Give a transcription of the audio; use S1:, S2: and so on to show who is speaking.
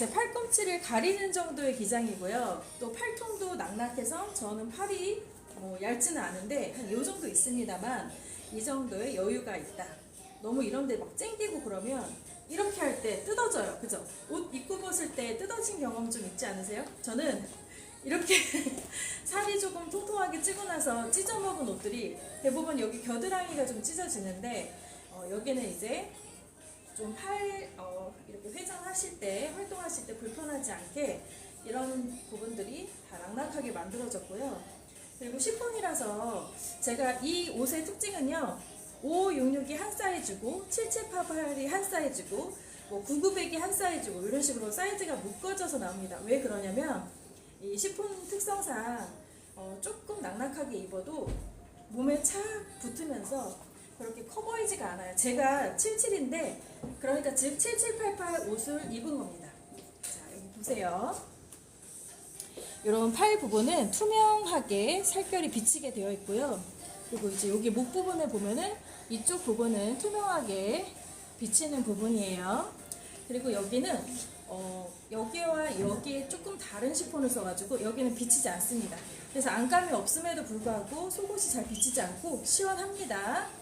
S1: 제 팔꿈치를 가리는 정도의 기장이고요. 또 팔통도 낙낙해서 저는 팔이 뭐 얇지는 않은데 한요 정도 있습니다만 이 정도의 여유가 있다. 너무 이런데 막 쨍기고 그러면 이렇게 할 때 뜯어져요. 그죠? 옷 입고 벗을 때 뜯어진 경험 좀 있지 않으세요? 저는 이렇게 살이 조금 통통하게 찌고 나서 찢어먹은 옷들이 대부분 여기 겨드랑이가 좀 찢어지는데 어, 여기는 이제 좀 팔 어, 이렇게 하실 때 활동하실 때 불편하지 않게 이런 부분들이 다 낙낙하게 만들어졌고요. 그리고 시폰이라서 제가 이 옷의 특징은요. 5566이 한 사이즈고 7788이 한 사이즈고 뭐 9900이 한 사이즈고 이런 식으로 사이즈가 묶어져서 나옵니다. 왜 그러냐면 이 시폰 특성상 어, 조금 낙낙하게 입어도 몸에 착 붙으면서 그렇게 커 보이지가 않아요. 제가 77인데 그러니까 즉 7788 옷을 입은 겁니다. 자 여기 보세요. 이런 팔 부분은 투명하게 살결이 비치게 되어 있고요. 그리고 이제 여기 목 부분을 보면은 이쪽 부분은 투명하게 비치는 부분이에요. 그리고 여기는 어, 여기와 여기에 조금 다른 시폰을 써가지고 여기는 비치지 않습니다. 그래서 안감이 없음에도 불구하고 속옷이 잘 비치지 않고 시원합니다.